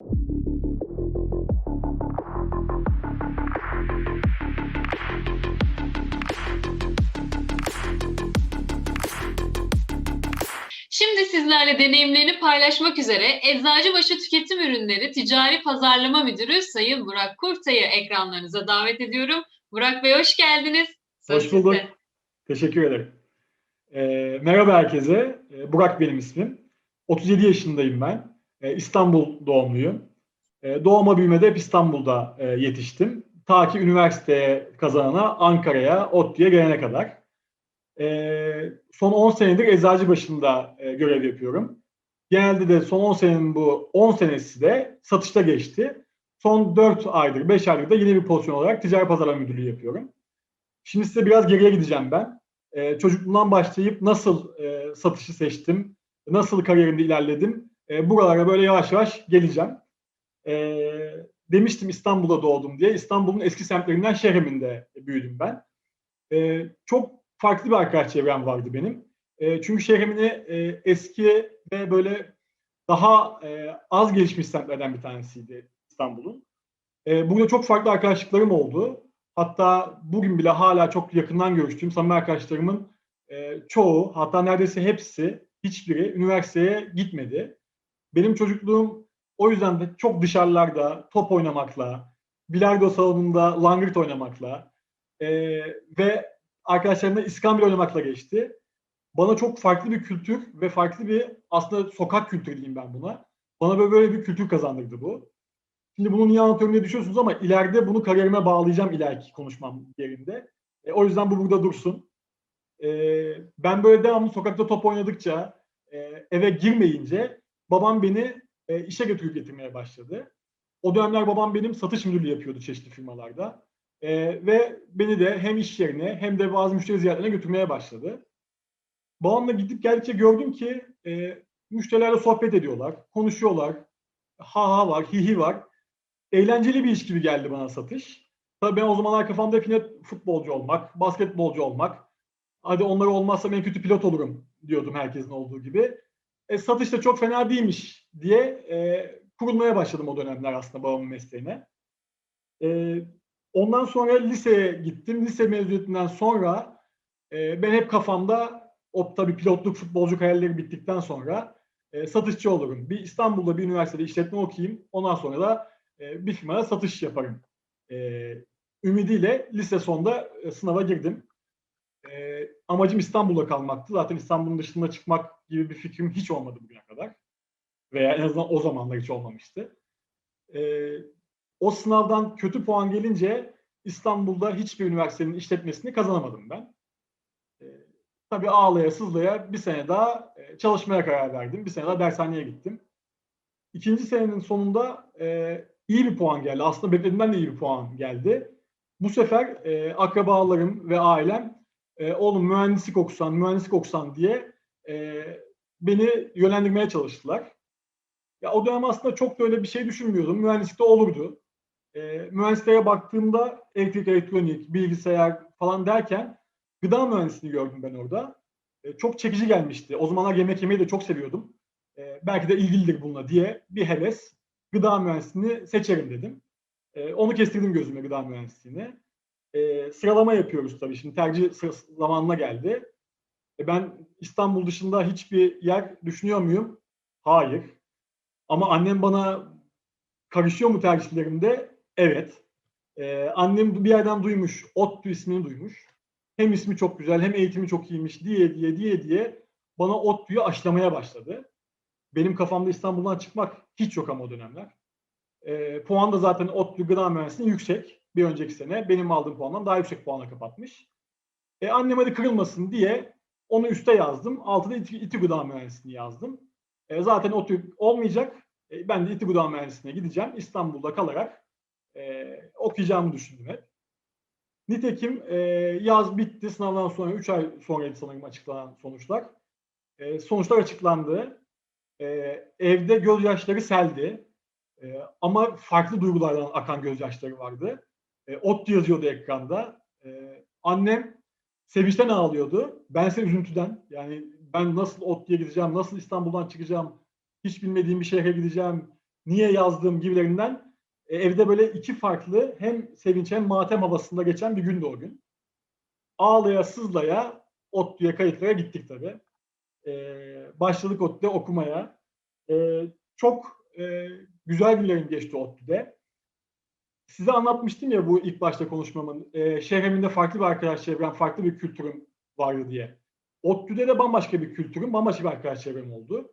Şimdi sizlerle deneyimlerini paylaşmak üzere Eczacıbaşı Tüketim Ürünleri Ticari Pazarlama Müdürü Sayın Burak Kurtay'ı ekranlarınıza davet ediyorum. Burak Bey hoş geldiniz. Söz Hoş bulduk. Teşekkür ederim. Ee, merhaba herkese. Ee, Burak benim ismim. 37 yaşındayım ben. Ee, İstanbul doğumluyum. Ee, doğma büyümede hep İstanbul'da e, yetiştim. Ta ki üniversiteye kazanana Ankara'ya, ODTÜ'ye gelene kadar. Ee, son 10 senedir Eczacıbaşı'nda e, görev yapıyorum. Genelde de son 10 senenin bu 10 senesi de satışta geçti. Son 4 aydır, 5 aydır da yeni bir pozisyon olarak ticari pazarlama müdürlüğü yapıyorum. Şimdi size biraz geriye gideceğim ben. Ee, çocukluğumdan başlayıp nasıl e, satışı seçtim, nasıl kariyerimde ilerledim, e, buralara böyle yavaş yavaş geleceğim. E, demiştim İstanbul'da doğdum diye. İstanbul'un eski semtlerinden Şehrem'inde büyüdüm ben. E, çok farklı bir arkadaş çevrem vardı benim. E, çünkü Şehrem'ini e, eski ve böyle daha e, az gelişmiş semtlerden bir tanesiydi İstanbul'un. E, burada çok farklı arkadaşlıklarım oldu. Hatta bugün bile hala çok yakından görüştüğüm samimi arkadaşlarımın e, çoğu, hatta neredeyse hepsi, hiçbiri üniversiteye gitmedi. Benim çocukluğum o yüzden de çok dışarılarda top oynamakla, bilardo salonunda langırt oynamakla e, ve arkadaşlarımla iskambil oynamakla geçti. Bana çok farklı bir kültür ve farklı bir aslında sokak kültürü diyeyim ben buna. Bana böyle, böyle bir kültür kazandırdı bu. Şimdi bunu niye anlatıyorum diye düşünüyorsunuz ama ileride bunu kariyerime bağlayacağım ileriki konuşmam yerinde. E, o yüzden bu burada dursun. E, ben böyle devamlı sokakta top oynadıkça e, eve girmeyince babam beni e, işe götürüp getirmeye başladı. O dönemler babam benim satış müdürlüğü yapıyordu çeşitli firmalarda. E, ve beni de hem iş yerine hem de bazı müşteri ziyaretlerine götürmeye başladı. Babamla gidip geldikçe gördüm ki e, müşterilerle sohbet ediyorlar, konuşuyorlar, ha ha var, hi hi var eğlenceli bir iş gibi geldi bana satış. Tabii ben o zamanlar kafamda hep yine futbolcu olmak, basketbolcu olmak. Hadi onlar olmazsa en kötü pilot olurum diyordum herkesin olduğu gibi. E, satış da çok fena değilmiş diye e, kurulmaya başladım o dönemler aslında babamın mesleğine. E, ondan sonra liseye gittim. Lise mezuniyetinden sonra e, ben hep kafamda o tabii pilotluk, futbolcu hayalleri bittikten sonra e, satışçı olurum. Bir İstanbul'da bir üniversitede işletme okuyayım. Ondan sonra da e, bir firmaya satış yaparım. E, ümidiyle lise sonunda e, sınava girdim. E, amacım İstanbul'da kalmaktı. Zaten İstanbul'un dışında çıkmak gibi bir fikrim hiç olmadı bugüne kadar. Veya en azından o zamanlar hiç olmamıştı. E, o sınavdan kötü puan gelince İstanbul'da hiçbir üniversitenin işletmesini kazanamadım ben. E, tabii ağlaya sızlaya bir sene daha e, çalışmaya karar verdim. Bir sene daha dershaneye gittim. İkinci senenin sonunda e, iyi bir puan geldi. Aslında beklediğimden de iyi bir puan geldi. Bu sefer e, akrabalarım ve ailem e, oğlum mühendislik okusan, mühendislik okusan diye e, beni yönlendirmeye çalıştılar. Ya o dönem aslında çok da öyle bir şey düşünmüyordum. Mühendislikte olurdu. E, mühendisliğe baktığımda elektrik, elektronik, bilgisayar falan derken gıda mühendisliğini gördüm ben orada. E, çok çekici gelmişti. O zamanlar yemek yemeyi de çok seviyordum. E, belki de ilgilidir bununla diye bir heves gıda mühendisliğini seçerim dedim. E, onu kestirdim gözüme gıda mühendisliğini. E, sıralama yapıyoruz tabii şimdi tercih zamanına geldi. E, ben İstanbul dışında hiçbir yer düşünüyor muyum? Hayır. Ama annem bana karışıyor mu tercihlerimde? Evet. E, annem bir yerden duymuş, ODTÜ ismini duymuş. Hem ismi çok güzel hem eğitimi çok iyiymiş diye diye diye diye bana ODTÜ'yü aşılamaya başladı. Benim kafamda İstanbul'dan çıkmak hiç yok ama o dönemler. E, puan da zaten ODTÜ gıda mühendisliği yüksek. Bir önceki sene benim aldığım puandan daha yüksek puanla kapatmış. E, annem hadi kırılmasın diye onu üste yazdım. Altıda İTÜ, İTÜ gıda mühendisliğini yazdım. E, zaten ODTÜ olmayacak. E, ben de İTÜ gıda mühendisliğine gideceğim. İstanbul'da kalarak e, okuyacağımı düşündüm hep. Nitekim e, yaz bitti. Sınavdan sonra 3 ay sonraydı sanırım açıklanan sonuçlar. E, sonuçlar açıklandı. E, evde gözyaşları seldi. E, ama farklı duygulardan akan gözyaşları vardı. E, ot yazıyordu ekranda. E, annem sevinçten ağlıyordu. Ben ise üzüntüden. Yani ben nasıl ot diye gideceğim, nasıl İstanbul'dan çıkacağım, hiç bilmediğim bir şehre gideceğim, niye yazdığım gibilerinden e, evde böyle iki farklı hem sevinç hem matem havasında geçen bir gündü o gün. Ağlaya sızlaya ODTÜ'ye kayıtlara gittik tabii. Ee, başladık ODTÜ'de okumaya. Ee, çok e, güzel günlerim geçti ODTÜ'de. Size anlatmıştım ya bu ilk başta konuşmamın. E, şehreminde farklı bir arkadaş çevrem, farklı bir kültürüm vardı diye. ODTÜ'de de bambaşka bir kültürüm, bambaşka bir arkadaş çevrem oldu.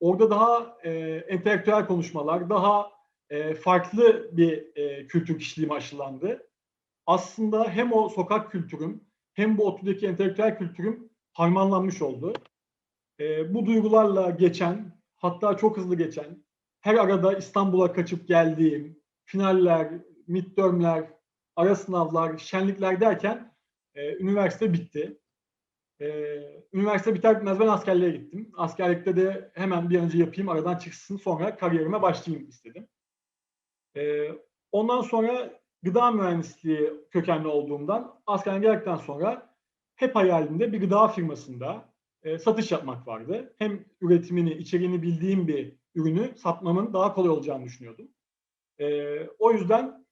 Orada daha e, entelektüel konuşmalar, daha e, farklı bir e, kültür kişiliğime aşılandı. Aslında hem o sokak kültürüm hem bu ODTÜ'deki entelektüel kültürüm harmanlanmış oldu. E, bu duygularla geçen, hatta çok hızlı geçen, her arada İstanbul'a kaçıp geldiğim, finaller, midtermler, ara sınavlar, şenlikler derken e, üniversite bitti. E, üniversite biter bitmez ben askerliğe gittim. Askerlikte de hemen bir an önce yapayım, aradan çıksın sonra kariyerime başlayayım istedim. E, ondan sonra gıda mühendisliği kökenli olduğumdan askerden geldikten sonra hep hayalimde bir gıda firmasında e, satış yapmak vardı. Hem üretimini, içeriğini bildiğim bir ürünü satmamın daha kolay olacağını düşünüyordum. E, o yüzden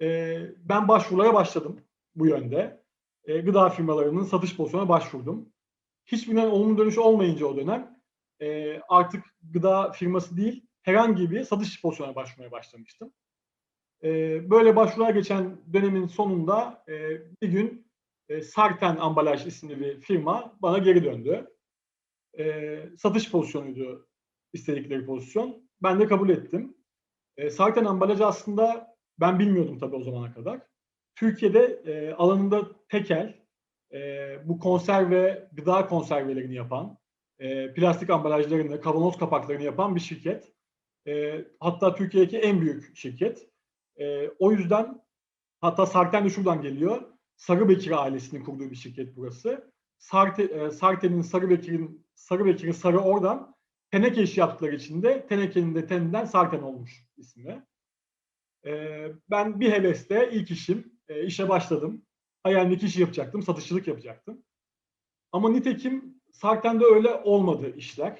e, ben başvurulara başladım bu yönde. E, gıda firmalarının satış pozisyonuna başvurdum. Hiçbirinden olumlu dönüş olmayınca o dönem e, artık gıda firması değil herhangi bir satış pozisyonuna başvurmaya başlamıştım. E, böyle başvurular geçen dönemin sonunda e, bir gün e, Sarten Ambalaj isimli bir firma bana geri döndü. E, satış pozisyonuydu istedikleri pozisyon. Ben de kabul ettim. E, Sarten ambalajı aslında ben bilmiyordum tabii o zamana kadar. Türkiye'de e, alanında tekel, e, bu konserve, gıda konservelerini yapan, e, plastik ambalajlarını, kavanoz kapaklarını yapan bir şirket. E, hatta Türkiye'deki en büyük şirket. E, o yüzden hatta Sarten de şuradan geliyor. Sarıbekir ailesinin kurduğu bir şirket burası. Sarte, e, Sarten'in, Sarıbekir'in, Sarıbekir'in sarı oradan teneke işi yaptıkları için de tenekenin de teninden Sarten olmuş ismi. Ee, ben bir hevesle ilk işim, e, işe başladım. Hayalimdeki işi yapacaktım, satışçılık yapacaktım. Ama nitekim Sarten'de öyle olmadı işler.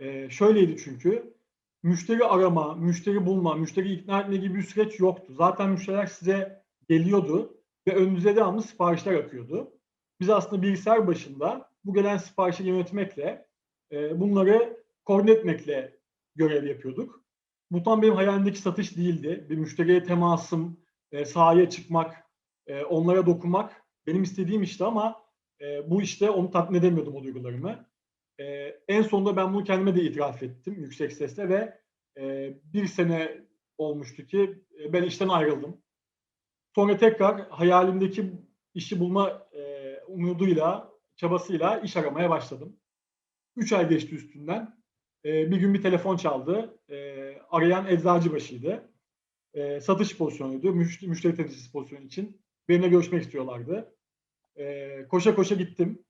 Ee, şöyleydi çünkü, müşteri arama, müşteri bulma, müşteri ikna etme gibi bir süreç yoktu. Zaten müşteriler size geliyordu ve önünüze devamlı siparişler akıyordu. Biz aslında bilgisayar başında bu gelen siparişi yönetmekle, e, bunları koordine etmekle görev yapıyorduk. Bu tam benim hayalimdeki satış değildi. Bir müşteriye temasım, e, sahaya çıkmak, e, onlara dokunmak benim istediğim işti ama e, bu işte onu tatmin edemiyordum o duygularımı. E, en sonunda ben bunu kendime de itiraf ettim yüksek sesle ve e, bir sene olmuştu ki e, ben işten ayrıldım. Sonra tekrar hayalimdeki işi bulma e, umuduyla, çabasıyla iş aramaya başladım. Üç ay geçti üstünden. E, bir gün bir telefon çaldı. E, arayan eczacıbaşıydı. E, satış pozisyonuydu. Müşteri, müşteri temsilcisi pozisyonu için. Benimle görüşmek istiyorlardı. E, koşa koşa gittim.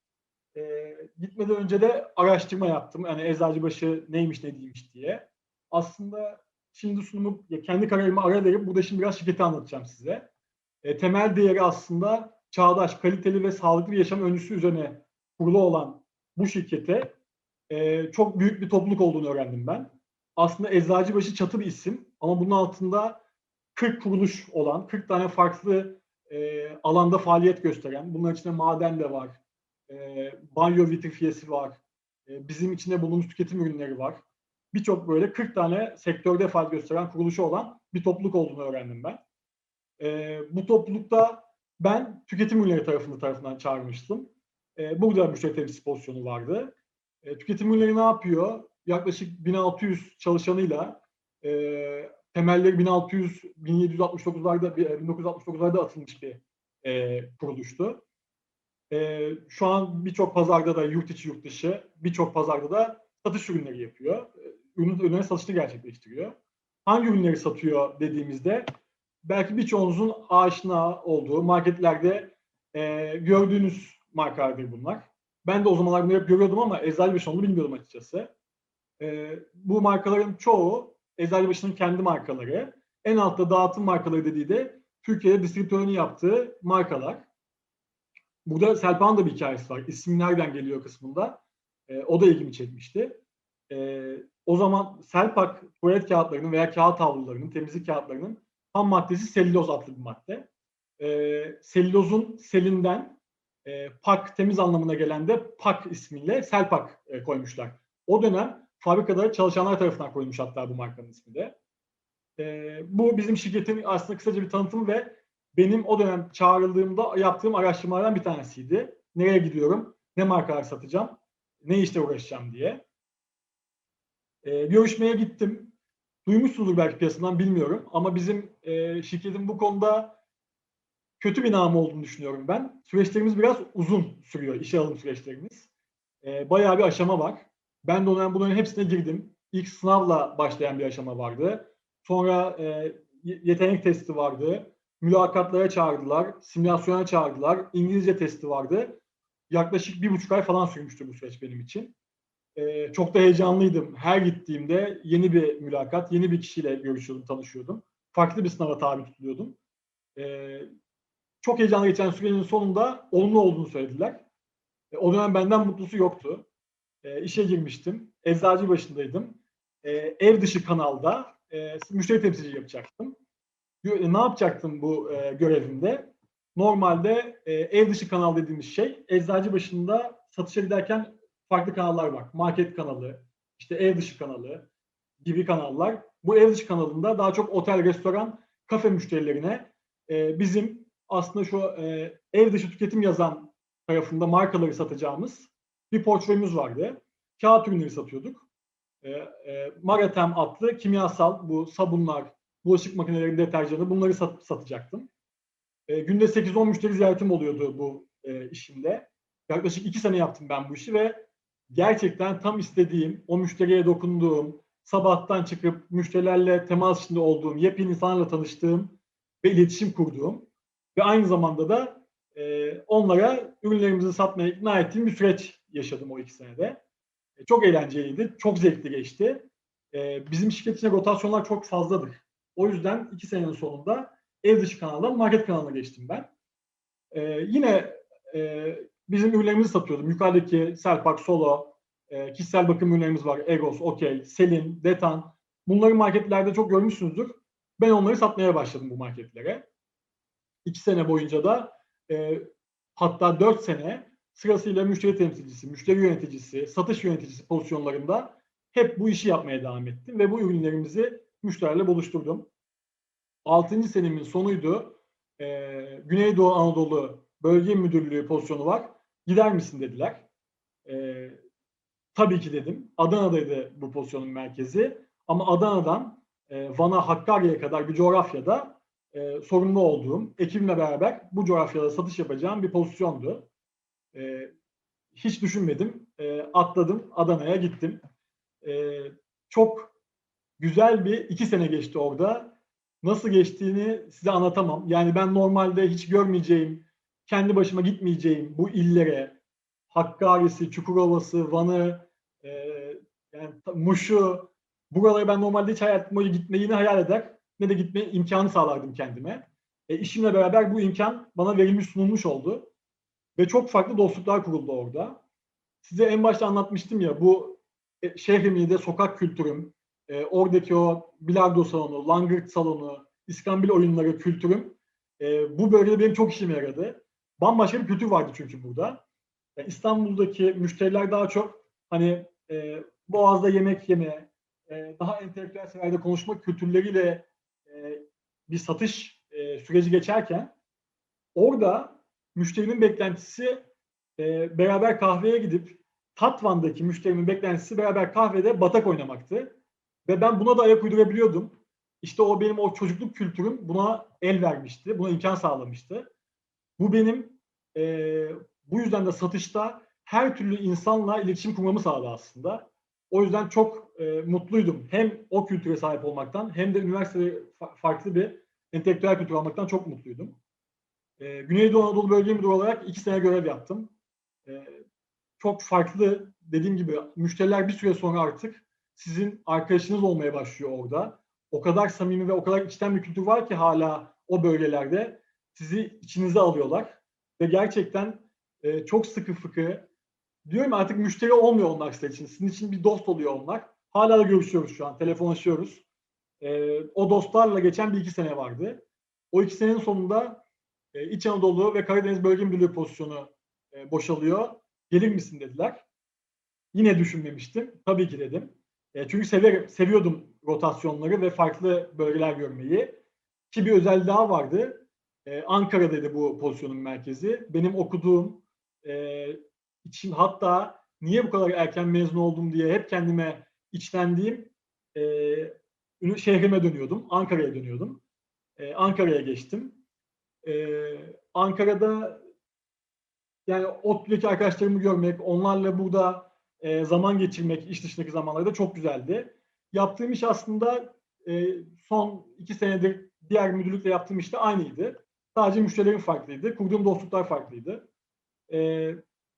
E, gitmeden önce de araştırma yaptım. Yani eczacıbaşı neymiş ne değilmiş diye. Aslında şimdi sunumu ya kendi kararımı ara verip burada şimdi biraz şirketi anlatacağım size. E, temel değeri aslında çağdaş, kaliteli ve sağlıklı bir yaşam öncüsü üzerine kurulu olan bu şirkete e, çok büyük bir topluluk olduğunu öğrendim ben. Aslında Eczacıbaşı çatı bir isim ama bunun altında 40 kuruluş olan, 40 tane farklı e, alanda faaliyet gösteren, bunların içinde maden de var, e, banyo vitrifiyesi var, e, bizim içinde bulunmuş tüketim ürünleri var. Birçok böyle 40 tane sektörde faaliyet gösteren kuruluşu olan bir topluluk olduğunu öğrendim ben. E, bu toplulukta ben tüketim ürünleri tarafında tarafından çağırmıştım. E, burada müşteri temsilcisi pozisyonu vardı. E, tüketim ürünleri ne yapıyor? Yaklaşık 1600 çalışanıyla e, temelleri 1600 1769'larda 1969'larda atılmış bir e, kuruluştu. E, şu an birçok pazarda da yurt içi yurt dışı birçok pazarda da satış ürünleri yapıyor. Ürün, ürünlerin satışını gerçekleştiriyor. Hangi ürünleri satıyor dediğimizde belki birçoğunuzun aşina olduğu marketlerde e, gördüğünüz markalardır bunlar. Ben de o zamanlar bunları hep görüyordum ama Eczacıbaşı onu bilmiyordum açıkçası. E, bu markaların çoğu Eczacıbaşı'nın kendi markaları. En altta dağıtım markaları dediği de Türkiye'de distribütörünü yaptığı markalar. Burada Selpa'nın da bir hikayesi var. İsmi nereden geliyor kısmında. E, o da ilgimi çekmişti. e, o zaman Selpak tuvalet kağıtlarının veya kağıt havlularının, temizlik kağıtlarının ham maddesi selüloz adlı bir madde. E, selülozun selinden e, pak temiz anlamına gelen de pak ismiyle Selpak e, koymuşlar. O dönem fabrikada çalışanlar tarafından koyulmuş hatta bu markanın ismi de. E, bu bizim şirketin aslında kısaca bir tanıtımı ve benim o dönem çağrıldığımda yaptığım araştırmalardan bir tanesiydi. Nereye gidiyorum, ne markalar satacağım, ne işle uğraşacağım diye. E, görüşmeye gittim. Duymuşsunuzdur belki piyasadan bilmiyorum ama bizim e, şirketin bu konuda kötü bir namı olduğunu düşünüyorum ben. Süreçlerimiz biraz uzun sürüyor, işe alım süreçlerimiz. E, bayağı bir aşama var. Ben de onların bunların hepsine girdim. İlk sınavla başlayan bir aşama vardı. Sonra e, yetenek testi vardı. Mülakatlara çağırdılar, simülasyona çağırdılar. İngilizce testi vardı. Yaklaşık bir buçuk ay falan sürmüştü bu süreç benim için. E, çok da heyecanlıydım. Her gittiğimde yeni bir mülakat, yeni bir kişiyle görüşüyordum, tanışıyordum. Farklı bir sınava tabi tutuluyordum. E, çok heyecanlı geçen sürecin sonunda olumlu olduğunu söylediler. E, o dönem benden mutlusu yoktu. E, işe girmiştim. Eczacı başındaydım. E, ev dışı kanalda e, müşteri temsilci yapacaktım. E, ne yapacaktım bu e, görevimde? Normalde e, ev dışı kanal dediğimiz şey eczacı başında satışa giderken farklı kanallar var. Market kanalı, işte ev dışı kanalı gibi kanallar. Bu ev dışı kanalında daha çok otel, restoran, kafe müşterilerine e, bizim aslında şu e, ev dışı tüketim yazan tarafında markaları satacağımız bir portföyümüz vardı. Kağıt ürünleri satıyorduk. E, e, Maratem adlı kimyasal bu sabunlar, bulaşık makineleri, deterjanı bunları sat, satacaktım. E, günde 8-10 müşteri ziyaretim oluyordu bu e, işimde. Yaklaşık 2 sene yaptım ben bu işi ve gerçekten tam istediğim, o müşteriye dokunduğum, sabahtan çıkıp müşterilerle temas içinde olduğum, yepyeni insanlarla tanıştığım ve iletişim kurduğum ve aynı zamanda da e, onlara ürünlerimizi satmaya ikna ettiğim bir süreç yaşadım o iki senede. E, çok eğlenceliydi, çok zevkli geçti. E, bizim şirket içinde rotasyonlar çok fazladır. O yüzden iki senenin sonunda ev dışı kanaldan market kanalına geçtim ben. E, yine e, bizim ürünlerimizi satıyordum. Yukarıdaki Selpak, Solo, e, kişisel bakım ürünlerimiz var. Egos, Okey, Selin, Detan. Bunları marketlerde çok görmüşsünüzdür. Ben onları satmaya başladım bu marketlere. İki sene boyunca da e, hatta dört sene sırasıyla müşteri temsilcisi, müşteri yöneticisi, satış yöneticisi pozisyonlarında hep bu işi yapmaya devam ettim ve bu ürünlerimizi müşterilerle buluşturdum. Altıncı senemin sonuydu. E, Güneydoğu Anadolu Bölge Müdürlüğü pozisyonu var. Gider misin dediler. E, tabii ki dedim. Adana'daydı bu pozisyonun merkezi. Ama Adana'dan e, Van'a, Hakkari'ye kadar bir coğrafyada e, sorumlu olduğum ekibimle beraber bu coğrafyada satış yapacağım bir pozisyondu. E, hiç düşünmedim. E, atladım, Adana'ya gittim. E, çok güzel bir iki sene geçti orada. Nasıl geçtiğini size anlatamam. Yani ben normalde hiç görmeyeceğim, kendi başıma gitmeyeceğim bu illere, Hakkari'si, Çukurova'sı, Van'ı, e, yani Muş'u, buralara ben normalde hiç hayatım boyu gitmeyi hayal eder ne de gitme imkanı sağlardım kendime. E, işimle beraber bu imkan bana verilmiş sunulmuş oldu. Ve çok farklı dostluklar kuruldu orada. Size en başta anlatmıştım ya bu e, şehrimde sokak kültürüm, e, oradaki o bilardo salonu, langırt salonu, iskambil oyunları kültürüm e, bu bölgede benim çok işime yaradı. Bambaşka bir kültür vardı çünkü burada. E, İstanbul'daki müşteriler daha çok hani e, Boğaz'da yemek yeme, e, daha entelektüel seviyede konuşma kültürleriyle e, bir satış e, süreci geçerken orada müşterinin beklentisi e, beraber kahveye gidip Tatvan'daki müşterinin beklentisi beraber kahvede batak oynamaktı. Ve ben buna da ayak uydurabiliyordum. İşte o benim o çocukluk kültürüm buna el vermişti, buna imkan sağlamıştı. Bu benim e, bu yüzden de satışta her türlü insanla iletişim kurmamı sağladı aslında. O yüzden çok e, mutluydum. Hem o kültüre sahip olmaktan hem de üniversitede fa- farklı bir entelektüel kültür almaktan çok mutluydum. E, Güneydoğu Anadolu Bölge Müdürü olarak iki sene görev yaptım. E, çok farklı dediğim gibi müşteriler bir süre sonra artık sizin arkadaşınız olmaya başlıyor orada. O kadar samimi ve o kadar içten bir kültür var ki hala o bölgelerde sizi içinize alıyorlar. Ve gerçekten e, çok sıkı fıkı diyorum artık müşteri olmuyor onlar sizin için. Sizin için bir dost oluyor onlar. Hala da görüşüyoruz şu an. Telefonlaşıyoruz. Ee, o dostlarla geçen bir iki sene vardı. O iki senenin sonunda e, İç Anadolu ve Karadeniz Bölge Müdürlüğü pozisyonu e, boşalıyor. Gelir misin dediler. Yine düşünmemiştim. Tabii ki dedim. E, çünkü severim, seviyordum rotasyonları ve farklı bölgeler görmeyi. Ki bir özel daha vardı. E, Ankara'daydı bu pozisyonun merkezi. Benim okuduğum, e, için hatta niye bu kadar erken mezun oldum diye hep kendime içlendiğim e, şehrime dönüyordum. Ankara'ya dönüyordum. E, Ankara'ya geçtim. E, Ankara'da yani ODTÜ'deki arkadaşlarımı görmek, onlarla burada e, zaman geçirmek iş dışındaki zamanlarda çok güzeldi. Yaptığım iş aslında e, son iki senedir diğer müdürlükle yaptığım işte aynıydı. Sadece müşterilerim farklıydı. Kurduğum dostluklar farklıydı. E,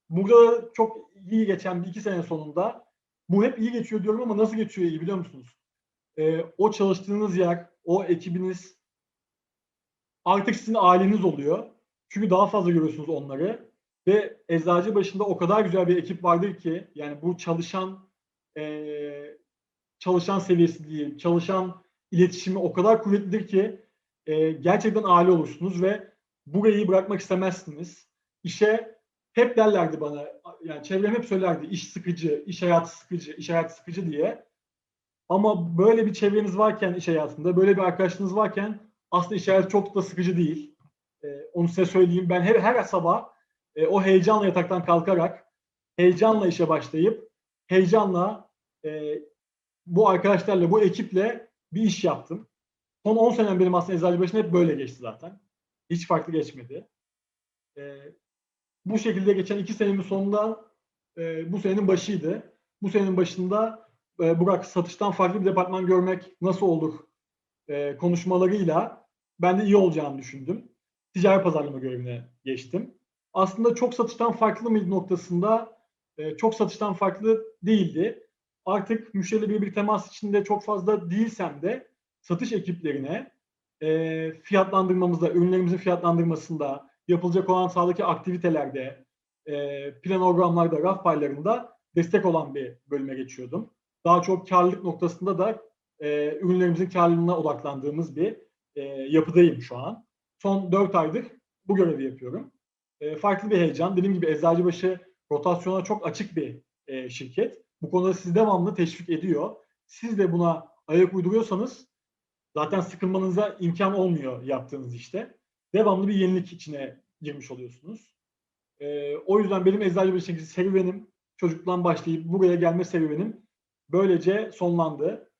burada çok iyi geçen bir iki sene sonunda bu hep iyi geçiyor diyorum ama nasıl geçiyor iyi biliyor musunuz? E, o çalıştığınız yer, o ekibiniz artık sizin aileniz oluyor. Çünkü daha fazla görüyorsunuz onları. Ve eczacı başında o kadar güzel bir ekip vardır ki yani bu çalışan eee, çalışan seviyesi değil, çalışan iletişimi o kadar kuvvetlidir ki eee, gerçekten aile olursunuz ve burayı bırakmak istemezsiniz. İşe hep derlerdi bana, yani çevrem hep söylerdi iş sıkıcı, iş hayatı sıkıcı, iş hayatı sıkıcı diye. Ama böyle bir çevreniz varken iş hayatında, böyle bir arkadaşınız varken aslında iş hayatı çok da sıkıcı değil. Eee, onu size söyleyeyim. Ben her, her sabah e, o heyecanla yataktan kalkarak, heyecanla işe başlayıp, heyecanla e, bu arkadaşlarla, bu ekiple bir iş yaptım. Son 10 senem benim aslında Eczacıbaşı'nda hep böyle geçti zaten. Hiç farklı geçmedi. E, bu şekilde geçen iki senemin sonunda e, bu senenin başıydı. Bu senenin başında e, Burak satıştan farklı bir departman görmek nasıl olur e, konuşmalarıyla ben de iyi olacağını düşündüm. Ticari pazarlama görevine geçtim aslında çok satıştan farklı mıydı noktasında e, çok satıştan farklı değildi. Artık müşteriyle birebir temas içinde çok fazla değilsem de satış ekiplerine e, fiyatlandırmamızda, ürünlerimizin fiyatlandırmasında, yapılacak olan sahadaki aktivitelerde, e, planogramlarda, raf paylarında destek olan bir bölüme geçiyordum. Daha çok karlılık noktasında da e, ürünlerimizin karlılığına odaklandığımız bir e, yapıdayım şu an. Son 4 aydır bu görevi yapıyorum e, farklı bir heyecan. Dediğim gibi Eczacıbaşı rotasyona çok açık bir e, şirket. Bu konuda sizi devamlı teşvik ediyor. Siz de buna ayak uyduruyorsanız zaten sıkılmanıza imkan olmuyor yaptığınız işte. Devamlı bir yenilik içine girmiş oluyorsunuz. E, o yüzden benim Eczacıbaşı'ndaki serüvenim, çocukluğumdan başlayıp buraya gelme serüvenim böylece sonlandı.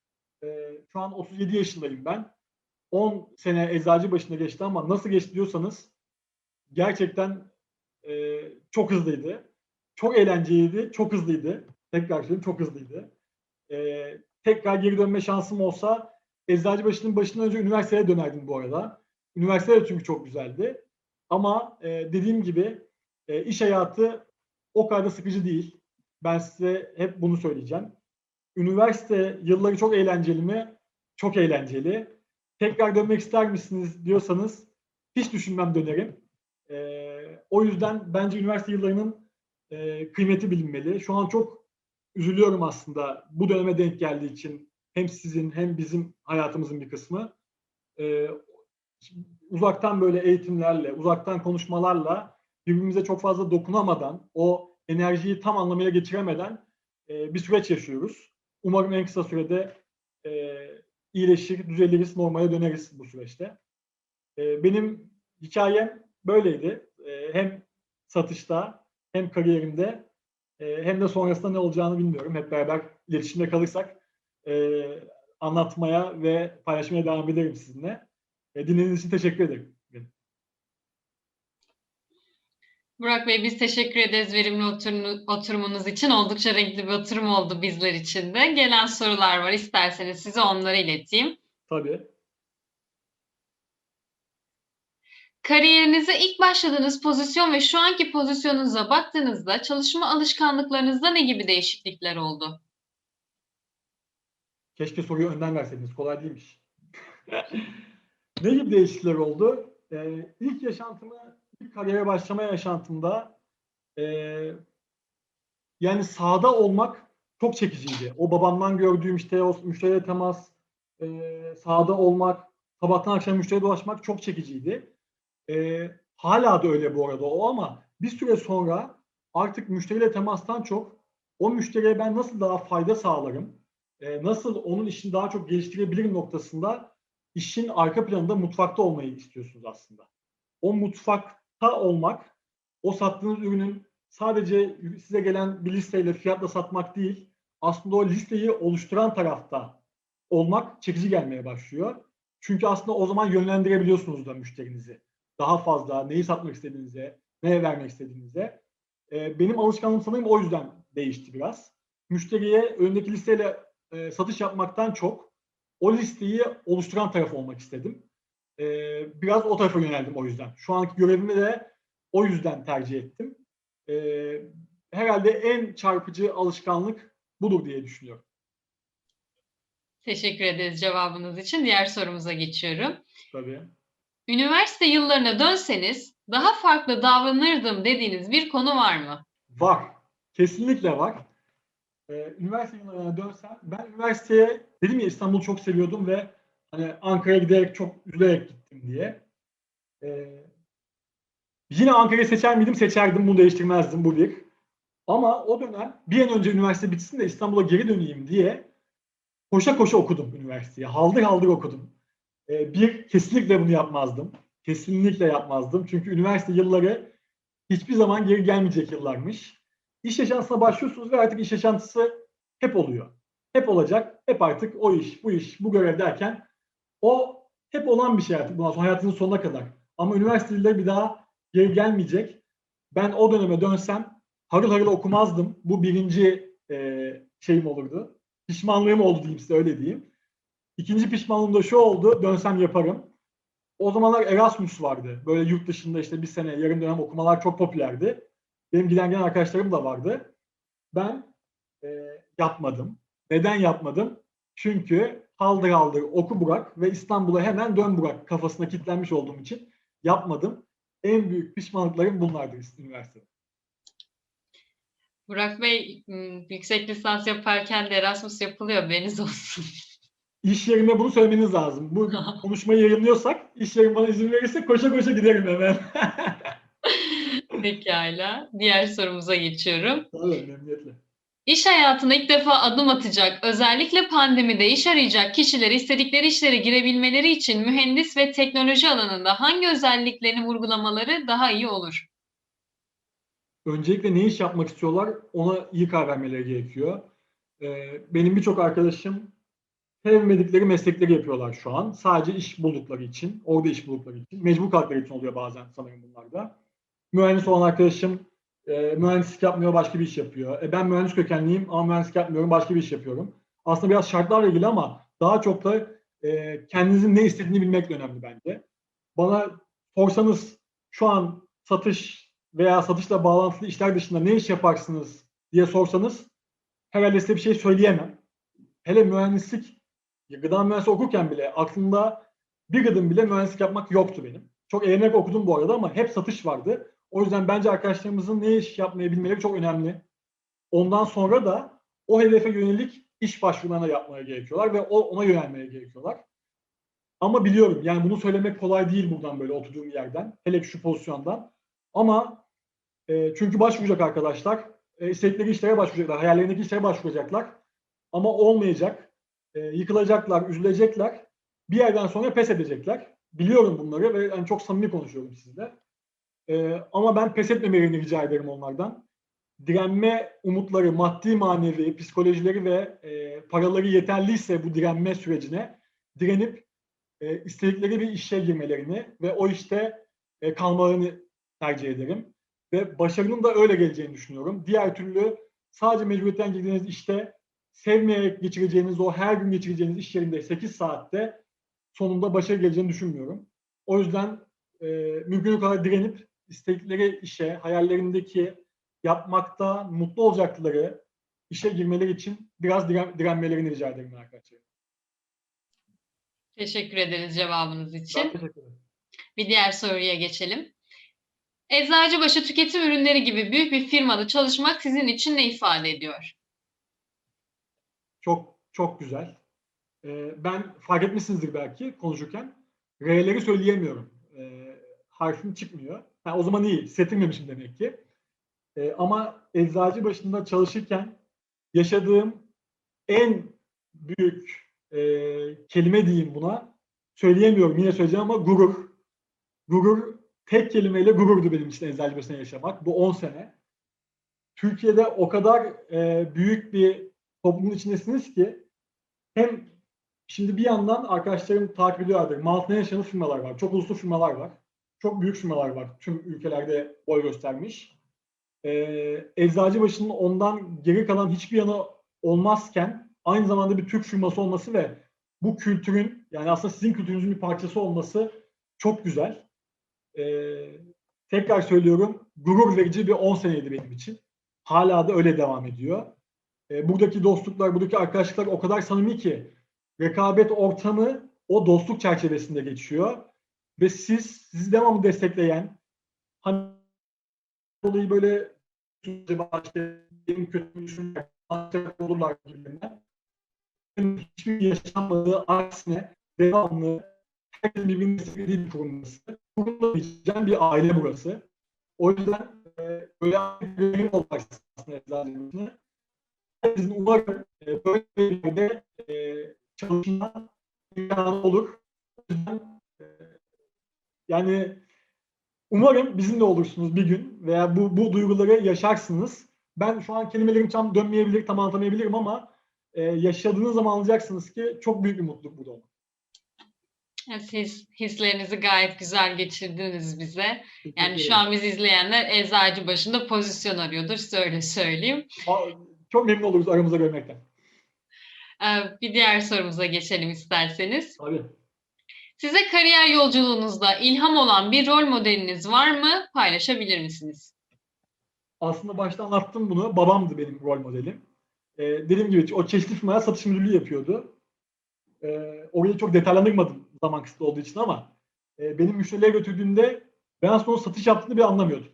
E, şu an 37 yaşındayım ben. 10 sene Eczacıbaşı'nda geçti ama nasıl geçti diyorsanız gerçekten e, çok hızlıydı. Çok eğlenceliydi, çok hızlıydı. Tekrar söyleyeyim çok hızlıydı. E, tekrar geri dönme şansım olsa Eczacıbaşı'nın başından önce üniversiteye dönerdim bu arada. Üniversite de çünkü çok güzeldi. Ama e, dediğim gibi e, iş hayatı o kadar da sıkıcı değil. Ben size hep bunu söyleyeceğim. Üniversite yılları çok eğlenceli mi? Çok eğlenceli. Tekrar dönmek ister misiniz diyorsanız hiç düşünmem dönerim. E, o yüzden bence üniversite yıllarının e, kıymeti bilinmeli. Şu an çok üzülüyorum aslında bu döneme denk geldiği için hem sizin hem bizim hayatımızın bir kısmı. E, uzaktan böyle eğitimlerle, uzaktan konuşmalarla birbirimize çok fazla dokunamadan, o enerjiyi tam anlamıyla geçiremeden e, bir süreç yaşıyoruz. Umarım en kısa sürede e, iyileşir, düzeliriz, normale döneriz bu süreçte. E, benim hikayem böyleydi. E, hem satışta hem kariyerimde e, hem de sonrasında ne olacağını bilmiyorum. Hep beraber iletişimde kalırsak e, anlatmaya ve paylaşmaya devam ederim sizinle. Dinlediğiniz için teşekkür ederim. Burak Bey biz teşekkür ederiz verimli oturum, oturumunuz için. Oldukça renkli bir oturum oldu bizler için de. Gelen sorular var. İsterseniz size onları ileteyim. Tabii. Kariyerinize ilk başladığınız pozisyon ve şu anki pozisyonunuza baktığınızda çalışma alışkanlıklarınızda ne gibi değişiklikler oldu? Keşke soruyu önden verseydiniz. Kolay değilmiş. ne gibi değişiklikler oldu? Ee, ilk yaşantımı, ilk kariyere başlama yaşantımda e, yani sahada olmak çok çekiciydi. O babamdan gördüğüm işte o müşteriyle temas, e, sahada olmak, sabahtan akşam müşteriye dolaşmak çok çekiciydi. E, hala da öyle bu arada o ama bir süre sonra artık müşteriyle temastan çok o müşteriye ben nasıl daha fayda sağlarım, e, nasıl onun işini daha çok geliştirebilirim noktasında işin arka planında mutfakta olmayı istiyorsunuz aslında. O mutfakta olmak, o sattığınız ürünün sadece size gelen bir listeyle fiyatla satmak değil, aslında o listeyi oluşturan tarafta olmak çekici gelmeye başlıyor. Çünkü aslında o zaman yönlendirebiliyorsunuz da müşterinizi. Daha fazla neyi satmak istediğinize, neye vermek istediğinize. Ee, benim alışkanlığım sanırım o yüzden değişti biraz. Müşteriye önündeki listeyle e, satış yapmaktan çok o listeyi oluşturan taraf olmak istedim. Ee, biraz o tarafa yöneldim o yüzden. Şu anki görevimi de o yüzden tercih ettim. Ee, herhalde en çarpıcı alışkanlık budur diye düşünüyorum. Teşekkür ederiz cevabınız için. Diğer sorumuza geçiyorum. Tabii. Üniversite yıllarına dönseniz daha farklı davranırdım dediğiniz bir konu var mı? Var. Kesinlikle var. Ee, üniversite yıllarına dönsem, ben üniversiteye dedim ya İstanbul'u çok seviyordum ve hani Ankara'ya giderek çok üzülerek gittim diye. Ee, yine Ankara'yı seçer miydim? Seçerdim. Bunu değiştirmezdim. Bu bir. Ama o dönem bir an önce üniversite bitsin de İstanbul'a geri döneyim diye koşa koşa okudum üniversiteyi. Haldır haldır okudum. Ee, bir, kesinlikle bunu yapmazdım. Kesinlikle yapmazdım. Çünkü üniversite yılları hiçbir zaman geri gelmeyecek yıllarmış. İş yaşantısına başlıyorsunuz ve artık iş yaşantısı hep oluyor. Hep olacak. Hep artık o iş, bu iş, bu görev derken o hep olan bir şey artık bundan sonra hayatınızın sonuna kadar. Ama üniversite yılları bir daha geri gelmeyecek. Ben o döneme dönsem harıl harıl okumazdım. Bu birinci e, şeyim olurdu. Pişmanlığım oldu diyeyim size öyle diyeyim. İkinci pişmanlığım da şu oldu. Dönsem yaparım. O zamanlar Erasmus vardı. Böyle yurt dışında işte bir sene yarım dönem okumalar çok popülerdi. Benim giden gelen arkadaşlarım da vardı. Ben e, yapmadım. Neden yapmadım? Çünkü haldır haldır oku Burak ve İstanbul'a hemen dön Burak kafasına kilitlenmiş olduğum için yapmadım. En büyük pişmanlıklarım bunlardır üniversitede. Burak Bey yüksek lisans yaparken de Erasmus yapılıyor. Haberiniz olsun. İş yerime bunu söylemeniz lazım. Bu konuşmayı yayınlıyorsak, iş yerim bana izin verirse koşa koşa giderim hemen. Pekala. Diğer sorumuza geçiyorum. Tabii, memnuniyetle. İş hayatına ilk defa adım atacak, özellikle pandemide iş arayacak kişileri istedikleri işlere girebilmeleri için mühendis ve teknoloji alanında hangi özelliklerini vurgulamaları daha iyi olur? Öncelikle ne iş yapmak istiyorlar ona iyi karar vermeleri gerekiyor. Ee, benim birçok arkadaşım sevmedikleri meslekleri yapıyorlar şu an. Sadece iş buldukları için, orada iş buldukları için. Mecbur kaldıkları için oluyor bazen sanırım bunlar da. Mühendis olan arkadaşım e, mühendislik yapmıyor, başka bir iş yapıyor. E, ben mühendis kökenliyim ama mühendislik yapmıyorum, başka bir iş yapıyorum. Aslında biraz şartlarla ilgili ama daha çok da e, kendinizin ne istediğini bilmek önemli bence. Bana sorsanız şu an satış veya satışla bağlantılı işler dışında ne iş yaparsınız diye sorsanız herhalde size bir şey söyleyemem. Hele mühendislik, gıda mühendisliği okurken bile aklımda bir gıdım bile mühendislik yapmak yoktu benim. Çok eğlenerek okudum bu arada ama hep satış vardı. O yüzden bence arkadaşlarımızın ne iş yapmayı bilmeleri çok önemli. Ondan sonra da o hedefe yönelik iş başvurularına yapmaya gerekiyorlar ve ona yönelmeye gerekiyorlar. Ama biliyorum yani bunu söylemek kolay değil buradan böyle oturduğum yerden. Hele şu pozisyondan. Ama e, çünkü başvuracak arkadaşlar. E, istedikleri işlere başvuracaklar. Hayallerindeki işlere başvuracaklar. Ama olmayacak. E, yıkılacaklar, üzülecekler. Bir yerden sonra pes edecekler. Biliyorum bunları ve yani çok samimi konuşuyorum sizle. E, ama ben pes etmemelerini rica ederim onlardan. Direnme umutları, maddi manevi, psikolojileri ve e, paraları yeterliyse bu direnme sürecine direnip e, istedikleri bir işe girmelerini ve o işte e, kalmalarını tercih ederim. Ve başarının da öyle geleceğini düşünüyorum. Diğer türlü sadece mecburiyetten girdiğiniz işte sevmeyerek geçireceğiniz o her gün geçireceğiniz iş yerinde 8 saatte sonunda başarı geleceğini düşünmüyorum. O yüzden e, mümkün kadar direnip istedikleri işe, hayallerindeki yapmakta mutlu olacakları işe girmeleri için biraz diren, direnmelerini rica ederim arkadaşlar. Teşekkür ederiz cevabınız için. Ben teşekkür ederim. Bir diğer soruya geçelim. Eczacıbaşı Tüketim Ürünleri gibi büyük bir firmada çalışmak sizin için ne ifade ediyor? Çok çok güzel. Ee, ben fark etmişsinizdir belki konuşurken. R'leri söyleyemiyorum. Ee, harfim çıkmıyor. Ha, o zaman iyi. Hissettirmemişim demek ki. Ee, ama eczacı başında çalışırken yaşadığım en büyük e, kelime diyeyim buna. Söyleyemiyorum yine söyleyeceğim ama gurur. Gurur tek kelimeyle gururdu benim için eczacı başında yaşamak. Bu 10 sene. Türkiye'de o kadar e, büyük bir toplumun içindesiniz ki hem şimdi bir yandan arkadaşlarım takip ediyorlardır. Multinational firmalar var. Çok uluslu firmalar var. Çok büyük firmalar var. Tüm ülkelerde boy göstermiş. Ee, Eczacıbaşı'nın ondan geri kalan hiçbir yanı olmazken aynı zamanda bir Türk firması olması ve bu kültürün yani aslında sizin kültürünüzün bir parçası olması çok güzel. Ee, tekrar söylüyorum gurur verici bir 10 seneydi benim için. Hala da öyle devam ediyor. E, buradaki dostluklar, buradaki arkadaşlıklar o kadar samimi ki rekabet ortamı o dostluk çerçevesinde geçiyor. Ve siz, sizi devamlı destekleyen hani dolayı böyle işte benim kötü düşünmek olurlar gibilerinden hiçbir yaşanmadığı aksine devamlı herkesin birbirini desteklediği bir kurum burası. Kurumla geçeceğim bir aile burası. O yüzden e, böyle bir olarak aslında eczacılığını bizim umarım e, böyle bir yerde e, çalışma imkanı olur. O yüzden, yani umarım bizimle olursunuz bir gün veya bu, bu duyguları yaşarsınız. Ben şu an kelimelerim tam dönmeyebilir, tam anlatamayabilirim ama e, yaşadığınız zaman anlayacaksınız ki çok büyük bir mutluluk burada olmak. Siz hislerinizi gayet güzel geçirdiniz bize. Yani şu an bizi izleyenler eczacı başında pozisyon arıyordur. Size öyle söyleyeyim. Çok memnun oluruz aramızda görmekten. Ee, Bir diğer sorumuza geçelim isterseniz. Tabii. Size kariyer yolculuğunuzda ilham olan bir rol modeliniz var mı? Paylaşabilir misiniz? aslında başta anlattım bunu. Babamdı benim rol modelim. Ee, dediğim gibi o çeşitli firmaya satış müdürlüğü yapıyordu. Ee, orayı çok detaylandırmadım zaman kısıtlı olduğu için ama e, benim müşterilere götürdüğümde ben aslında satış yaptığını bile anlamıyordum.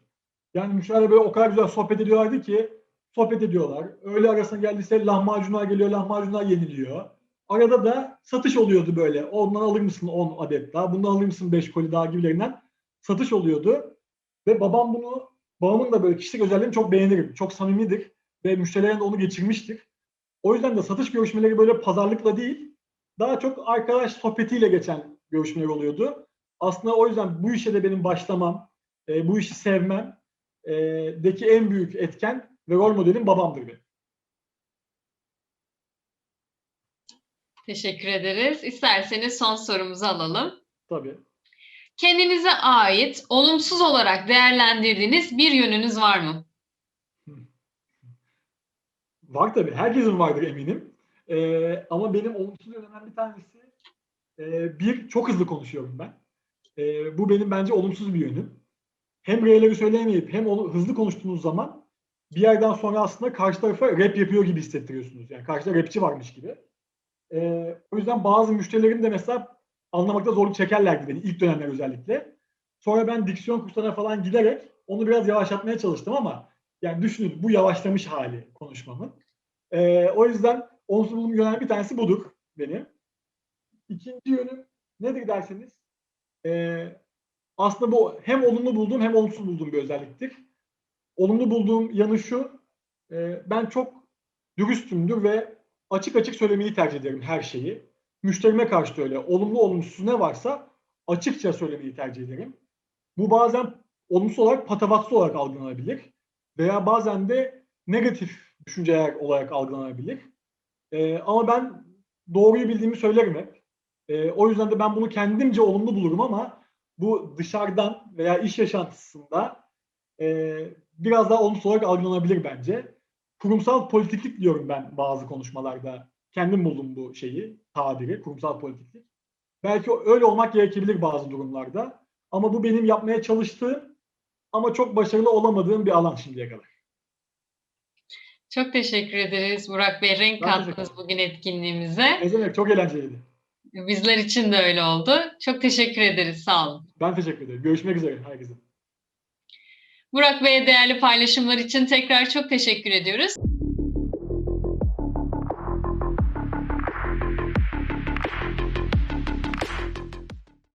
Yani müşterilerle böyle o kadar güzel sohbet ediyorlardı ki sohbet ediyorlar. Öğle arasına geldiyse lahmacunlar geliyor, lahmacunlar yeniliyor. Arada da satış oluyordu böyle. Ondan alır mısın 10 adet daha, bundan alır mısın 5 koli daha gibilerinden satış oluyordu. Ve babam bunu babamın da böyle kişilik özelliğini çok beğenirim. Çok samimidir ve müşterilerine de onu geçirmiştir. O yüzden de satış görüşmeleri böyle pazarlıkla değil, daha çok arkadaş sohbetiyle geçen görüşmeler oluyordu. Aslında o yüzden bu işe de benim başlamam, e, bu işi sevmem e, deki en büyük etken ve rol modelim babamdır benim. Teşekkür ederiz. İsterseniz son sorumuzu alalım. Tabii. Kendinize ait olumsuz olarak değerlendirdiğiniz bir yönünüz var mı? Var tabii. Herkesin vardır eminim. Ee, ama benim olumsuz yönümden bir tanesi e, bir, çok hızlı konuşuyorum ben. E, bu benim bence olumsuz bir yönüm. Hem R'leri söyleyemeyip hem onu hızlı konuştuğunuz zaman bir yerden sonra aslında karşı tarafa rap yapıyor gibi hissettiriyorsunuz. Yani karşıda rapçi varmış gibi. E, o yüzden bazı müşterilerim de mesela anlamakta zorluk çekerlerdi beni ilk dönemler özellikle. Sonra ben diksiyon kurslarına falan giderek onu biraz yavaşlatmaya çalıştım ama yani düşünün bu yavaşlamış hali konuşmamın. Ee, o yüzden olumsuz bulduğum yönden bir tanesi budur benim. İkinci yönüm nedir derseniz ee, aslında bu hem olumlu bulduğum hem olumsuz bulduğum bir özelliktir. Olumlu bulduğum yanı şu ee, ben çok dürüstümdür ve açık açık söylemeyi tercih ederim her şeyi. Müşterime karşı da öyle. Olumlu olumsuz ne varsa açıkça söylemeyi tercih ederim. Bu bazen olumsuz olarak patavatsız olarak algılanabilir veya bazen de negatif düşünceler olarak algılanabilir. Ee, ama ben doğruyu bildiğimi söylerim hep. Ee, o yüzden de ben bunu kendimce olumlu bulurum ama bu dışarıdan veya iş yaşantısında e, biraz daha olumsuz olarak algılanabilir bence. Kurumsal politiklik diyorum ben bazı konuşmalarda. Kendim buldum bu şeyi, tabiri, kurumsal politiklik. Belki öyle olmak gerekebilir bazı durumlarda. Ama bu benim yapmaya çalıştığım ama çok başarılı olamadığım bir alan şimdiye kadar. Çok teşekkür ederiz Burak Bey. Renk Ben kattınız bugün etkinliğimize. Ne demek çok eğlenceliydi. Bizler için de öyle oldu. Çok teşekkür ederiz. Sağ olun. Ben teşekkür ederim. Görüşmek üzere herkese. Burak Bey'e değerli paylaşımlar için tekrar çok teşekkür ediyoruz.